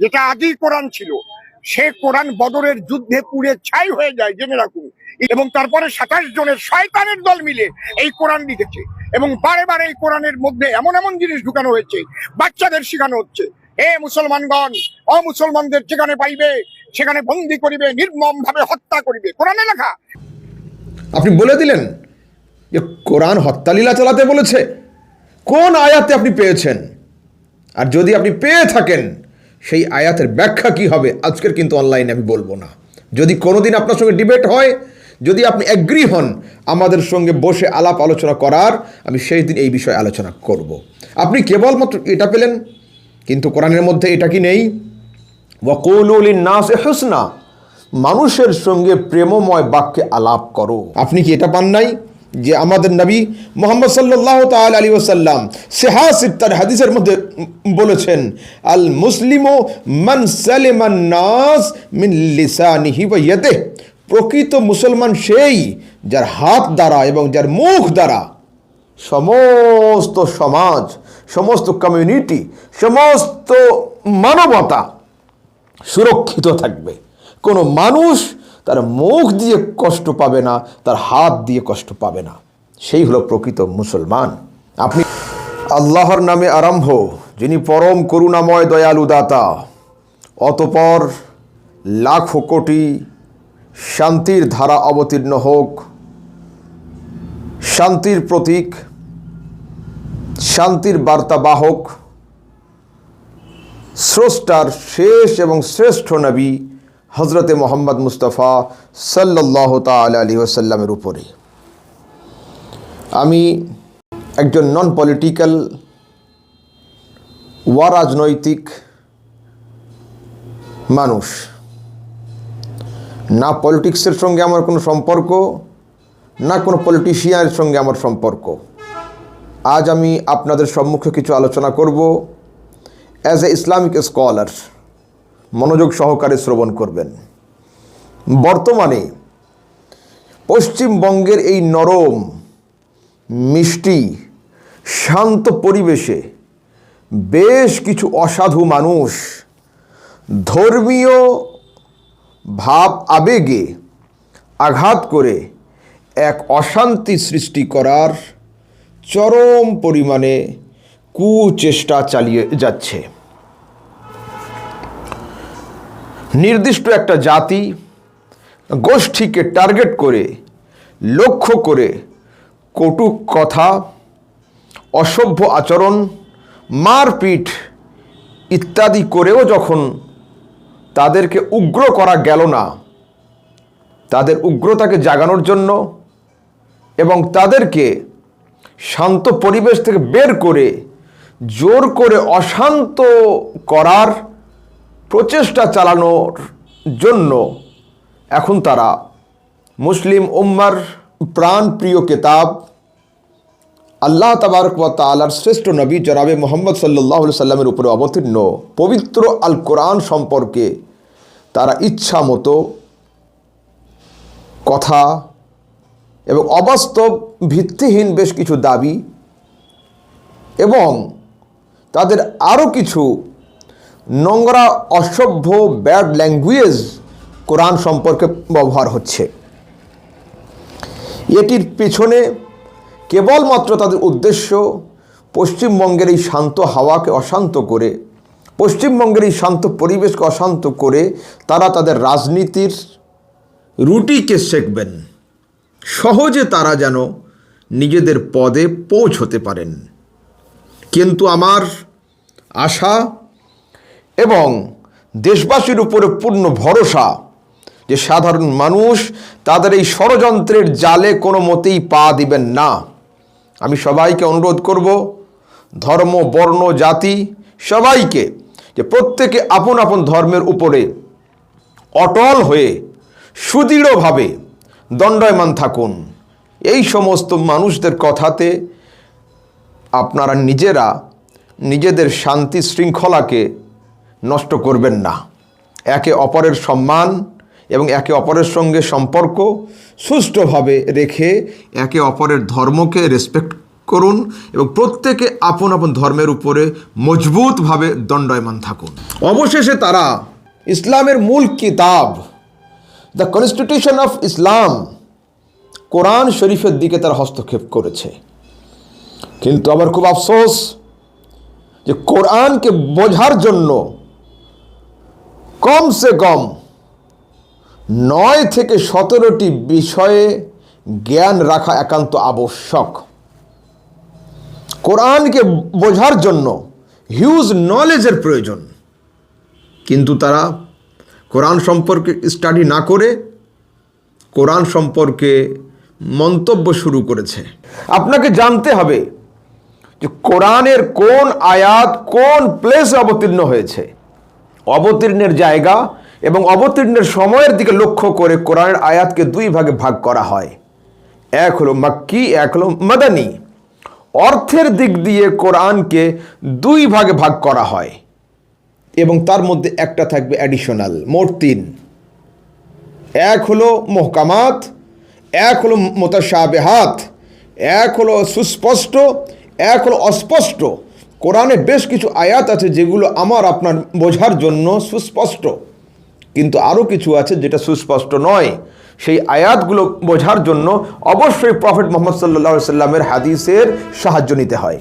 যেটা আদি কোরআন ছিল, সে কোরআন বদরের যুদ্ধে পুড়ে ছাই হয়ে যায়, জেনে রাখুন। এবং তারপরে সাতাশ জনের শয়তানের দল মিলে এই কোরআন লিখেছে। এবং বারে বারে এই কোরআনের মধ্যে এমন এমন জিনিস ঢুকানো হয়েছে, বাচ্চাদের শেখানো হচ্ছে। এ মুসলমানগণ, অমুসলমানদের যেখানে পাইবে, সেখানে বন্দি করিবে নির্মম ভাবে হত্যা করিবে। কোরআনে লেখা। আপনি বলে দিলেন যে কোরআন হত্যালীলা চালাতে বলেছে। কোন আয়াতে আপনি পেয়েছেন? আর যদি আপনি পেয়ে থাকেন সেই আয়াতের ব্যাখ্যা কি হবে? আজকের কিন্তু অনলাইনে আমি বলব না। যদি কোনোদিন আপনার সঙ্গে ডিবেট হয়, যদি আপনি অ্যাগ্রি হন আমাদের সঙ্গে বসে আলাপ আলোচনা করার, আমি সেই দিন এই বিষয়ে আলোচনা করব। আপনি কেবলমাত্র এটা পেলেন, কিন্তু কোরআনের মধ্যে এটা কি নেই? নাস হোসনা, মানুষের সঙ্গে প্রেমময় বাক্যে আলাপ করো। আপনি কি এটা পান নাই? যে আমাদের নবী মোহাম্মদ সাল্লাহ তাল আলী ওসাল্লাম সেহাসিব তার হাদিসের মধ্যে বলেছেন, আল মুসলিম মান সালেমান নাস মিন লিসানিহি ওয়া ইয়াদিহি। প্রকৃত মুসলমান সেই যার হাত দ্বারা এবং যার মুখ দ্বারা সমস্ত সমাজ, সমস্ত কমিউনিটি সমস্ত মানবতা সুরক্ষিত থাকবে কোনো মানুষ তার মুখ দিয়ে কষ্ট পাবে না, তার হাত দিয়ে কষ্ট পাবে না। সেই হলো প্রকৃত মুসলমান। আপনি আল্লাহর নামে আরম্ভ, যিনি পরম করুণাময় দয়ালু দাতা, অতপর লাখো কোটি শান্তির ধারা অবতীর্ণ হোক, শান্তির প্রতীক, শান্তির বার্তাবাহক স্রষ্টার শেষ এবং শ্রেষ্ঠ নবী হজরতে মোহাম্মদ মুস্তফা সাল্লাহ তাল আলী ওসাল্লামের উপরে। আমি একজন নন পলিটিক্যাল ওয়ারাজনৈতিক মানুষ। না পলিটিক্সের সঙ্গে আমার কোনো সম্পর্ক, না কোনো পলিটিশিয়ানের সঙ্গে আমার সম্পর্ক। আজ আমি আপনাদের সম্মুখে কিছু আলোচনা করব। অ্যাজ এ ইসলামিক স্কলার মনোযোগ সহকারে শ্রবণ করবেন। বর্তমানে পশ্চিমবঙ্গের এই নরম, মিষ্টি, শান্ত পরিবেশে বেশ কিছু অসাধু মানুষ ধর্মীয় ভাব আবেগে আঘাত করে এক অশান্তি সৃষ্টি করার চরম পরিমাণে কুচেষ্টা চালিয়ে যাচ্ছে। নির্দিষ্ট একটা জাতি গোষ্ঠীকে টার্গেট করে, লক্ষ্য করে কটুক কথা, অসভ্য আচরণ, মারপিট ইত্যাদি করেও যখন তাদেরকে উগ্র করা গেল না, তাদের উগ্রতাকে জাগানোর জন্য এবং তাদেরকে শান্ত পরিবেশ থেকে বের করে জোর করে অশান্ত করার প্রচেষ্টা চালানোর জন্য এখন তারা মুসলিম উম্মার প্রাণপ্রিয় কেতাব, আল্লাহ তাবারক ওয়া তালার শ্রেষ্ঠ নবী জনাবে মোহাম্মদ সাল্লাহ সাল্লামের উপরে অবতীর্ণ পবিত্র আল কোরআন সম্পর্কে তারা ইচ্ছা মতো কথা এবং অবাস্তব ভিত্তিহীন বেশ কিছু দাবি এবং তাদের আরও কিছু নোংরা, অসভ্য, ব্যাড ল্যাঙ্গুয়েজ কোরআন সম্পর্কে ব্যবহার হচ্ছে। এটির পেছনে কেবলমাত্র তাদের উদ্দেশ্য পশ্চিমবঙ্গের এই শান্ত হাওয়াকে অশান্ত করে, পশ্চিমবঙ্গের এই শান্ত পরিবেশকে অশান্ত করে তারা তাদের রাজনীতির রুটিকে শেখবেন সহজে তারা যেন নিজেদের পদে পৌঁছতে পারেন। কিন্তু আমার আশা এবং দেশবাসীর উপরে পূর্ণ ভরসা যে সাধারণ মানুষ তাদের এই ষড়যন্ত্রের জালে কোনো মতেই পা দিবেন না। আমি সবাইকে অনুরোধ করব, ধর্ম, বর্ণ, জাতি সবাইকে যে প্রত্যেকে আপন আপন ধর্মের উপরে অটল হয়ে সুদৃঢ়ভাবে দণ্ডায়মান থাকুন। এই সমস্ত মানুষদের কথাতে আপনারা নিজেরা নিজেদের শান্তি শৃঙ্খলাকে নষ্ট করবেন না। একে অপরের সম্মান এবং একে অপরের সঙ্গে সম্পর্ক সুষ্ঠুভাবে রেখে একে অপরের ধর্মকে রেসপেক্ট করুন এবং প্রত্যেকে আপন আপন ধর্মের উপরে মজবুতভাবে দণ্ডায়মান থাকুন। অবশেষে তারা ইসলামের মূল কিতাব the constitution of Islam Quran শরীফের দিকে তারা হস্তক্ষেপ করেছে। কিন্তু আবার খুব আফসোস যে কোরআনকে বোঝার জন্য কমসে কম নয় থেকে সতেরোটি বিষয়ে জ্ঞান রাখা একান্ত আবশ্যক। কোরআনকে বোঝার জন্য হিউজ নলেজের প্রয়োজন। কিন্তু তারা কোরআন সম্পর্কে স্টাডি না করে কোরআন সম্পর্কে মন্তব্য শুরু করেছে। আপনাকে জানতে হবে যে কোরআনের কোন আয়াত কোন প্লেসে অবতীর্ণ হয়েছে। অবতীর্ণের জায়গা এবং অবতীর্ণের সময়ের দিকে লক্ষ্য করে কোরআনের আয়াতকে দুই ভাগে ভাগ করা হয়। এক হলো মাক্কি, এক হলো মাদানি। অর্থের দিক দিয়ে কোরআনকে দুই ভাগে ভাগ করা হয় এবং তার মধ্যে একটা থাকবে অ্যাডিশনাল মোট তিন। এক হলো মহকামাত, এক হলো মোতাসাবেহাত এক হলো সুস্পষ্ট, এক হলো অস্পষ্ট। কোরআনে বেশ কিছু আয়াত আছে যেগুলো আমার আপনার বোঝার জন্য সুস্পষ্ট। কিন্তু আরও কিছু আছে যেটা সুস্পষ্ট নয়। সেই আয়াতগুলো বোঝার জন্য অবশ্যই প্রফেট মোহাম্মদ সাল্লা সাল্লামের হাদিসের সাহায্য নিতে হয়।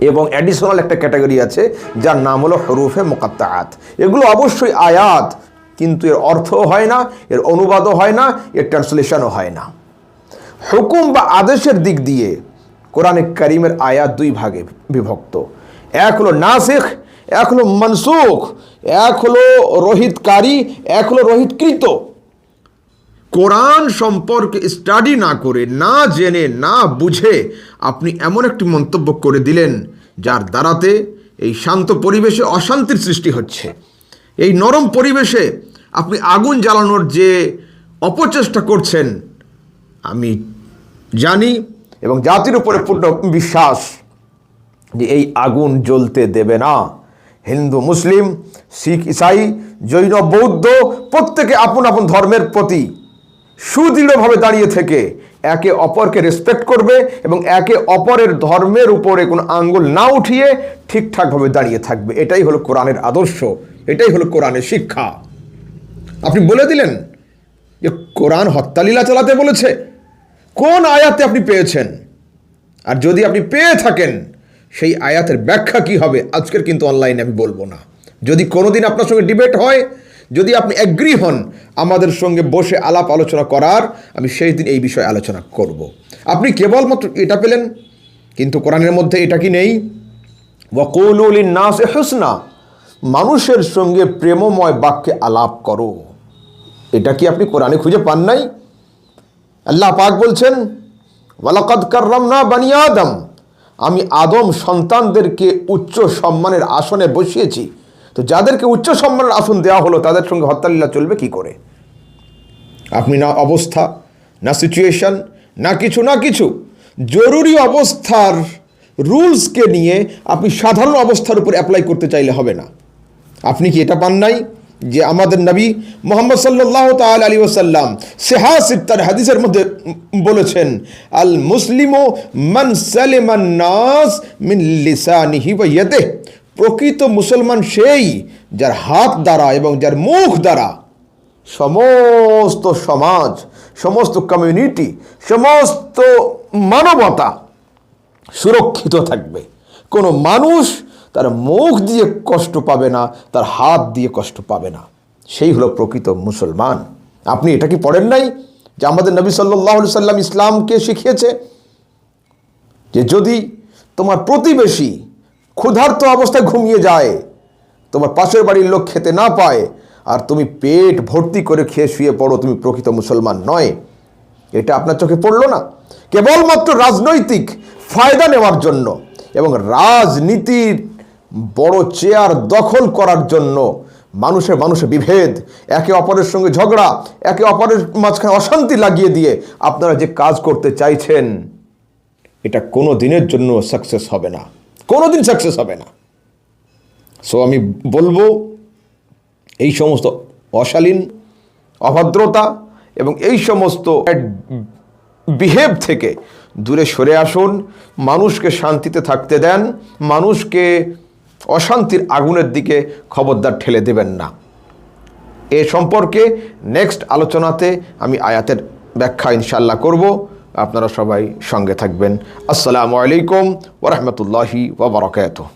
এবং অ্যাডিশনাল একটা ক্যাটাগরি আছে, যার নাম হলো হরুফে মোকাত্তাআত। এগুলো অবশ্যই আয়াত, কিন্তু এর অর্থও হয় না, এর অনুবাদও হয় না, এর ট্রান্সলেশনও হয় না। হুকুম বা আদেশের দিক দিয়ে কোরআনে করিমের আয়াত দুই ভাগে বিভক্ত। এক হলো নাসিখ, এক হলো মনসুখ, এক হলো রোহিতকারী, এক হলো রোহিতকৃত। কোরআন সম্পর্কে স্টাডি না করে, না জেনে, না বুঝে আপনি এমন একটি মন্তব্য করে দিলেন, যার দ্বারাতে এই শান্ত পরিবেশে অশান্তির সৃষ্টি হচ্ছে। এই নরম পরিবেশে আপনি আগুন জ্বালানোর যে অপচেষ্টা করছেন, আমি জানি এবং জাতির উপরে পূর্ণ বিশ্বাস যে এই আগুন জ্বলতে দেবে না। হিন্দু, মুসলিম, শিখ, ইসাই, জৈন, বৌদ্ধ, প্রত্যেকে আপন আপন ধর্মের প্রতি সুদৃঢ়ভাবে দাঁড়িয়ে থেকে একে অপরকে রেসপেক্ট করবে এবং একে অপরের ধর্মের উপরে কোনো আঙ্গুল না উঠিয়ে ঠিকঠাকভাবে দাঁড়িয়ে থাকবে। এটাই হলো কোরআনের আদর্শ, এটাই হলো কোরআনের শিক্ষা। আপনি বলে দিলেন যে কোরআন হত্যালীলা চালাতে বলেছে। কোন আয়াতে আপনি পেয়েছেন? আর যদি আপনি পেয়ে থাকেন, সেই আয়াতের ব্যাখ্যা কি হবে? আজকের কিন্তু অনলাইনে আমি বলব না। যদি কোনোদিন আপনার সঙ্গে ডিবেট হয়, যদি আপনি অ্যাগ্রি হন আমাদের সঙ্গে বসে আলাপ আলোচনা করার, আমি সেই দিন এই বিষয়ে আলোচনা করব। আপনি কেবলমাত্র এটা পেলেন, কিন্তু কোরআনের মধ্যে এটা কি নেই? ওয়াকুলুল নাস হোসনা, মানুষের সঙ্গে প্রেমময় বাক্যে আলাপ করো। এটা কি আপনি কোরআনে খুঁজে পান নাই? আল্লাহ পাক বলছেন, ওয়ালাকাদ কাররামনা বানি আদম। আমি আদম সন্তানদেরকে উচ্চ সম্মানের আসনে বসিয়েছি। তো যাদেরকে উচ্চ সম্মানের আসন দেওয়া হলো, তাদের সঙ্গে হত্যালীলা চলবে কি করে? আপনি না অবস্থা, না সিচুয়েশন না কিছু না কিছু। জরুরি অবস্থার রুলসকে নিয়ে আপনি সাধারণ অবস্থার উপর অ্যাপ্লাই করতে চাইলে হবে না। আপনি কি এটা পান নাই? যে আমাদের নবী মোহাম্মদ সাল্লাহ তাল আলী ওসাল্লাম সেহাসিব তার হাদিসের মধ্যে বলেছেন, আল মুসলিমো মান সালেমান নাস মিন লিসানিহি প্রকৃত মুসলমান সেই যার হাত দ্বারা এবং যার মুখ দ্বারা সমস্ত সমাজ, সমস্ত কমিউনিটি সমস্ত মানবতা সুরক্ষিত থাকবে। কোনো মানুষ তার মুখ দিয়ে কষ্ট পাবে না, তার হাত দিয়ে কষ্ট পাবে না। সেই হলো প্রকৃত মুসলমান। আপনি এটা কি পড়েন নাই যে আমাদের নবী সাল্লাহ সাল্লাম ইসলামকে শিখিয়েছে? যে যদি তোমার প্রতিবেশী ক্ষুধার্ত অবস্থায় ঘুমিয়ে যায়, তোমার পাশের বাড়ির লোক খেতে না পায়, আর তুমি পেট ভর্তি করে খেয়ে শুয়ে পড়ো, তুমি প্রকৃত মুসলমান নয়। এটা আপনার চোখে পড়ল না? কেবলমাত্র রাজনৈতিক ফায়দা নেওয়ার জন্য এবং রাজনীতির বড় চেয়ার দখল করার জন্য মানুষের মানুষে বিভেদ, একে অপরের সঙ্গে ঝগড়া, একে অপরের মাঝখানে অশান্তি লাগিয়ে দিয়ে আপনারা যে কাজ করতে চাইছেন, এটা কোনো দিনের জন্য সাকসেস হবে না। কোনো দিন সাকসেস হবে না। সো আমি বলব, এই সমস্ত অশালীন, অভদ্রতা এবং এই সমস্ত বিহেভ থেকে দূরে সরে আসুন, মানুষকে শান্তিতে থাকতে দেন, মানুষকে অশান্তির আগুনের দিকে খবরদার ঠেলে দেবেন না। এ সম্পর্কে নেক্সট আলোচনাতে আমি আয়াতের ব্যাখ্যা ইনশাল্লাহ করব। আপনারা সবাই সঙ্গে থাকবেন। আসসালামু আলাইকুম ওরহমতুল্লাহি ওবরাকাতুহ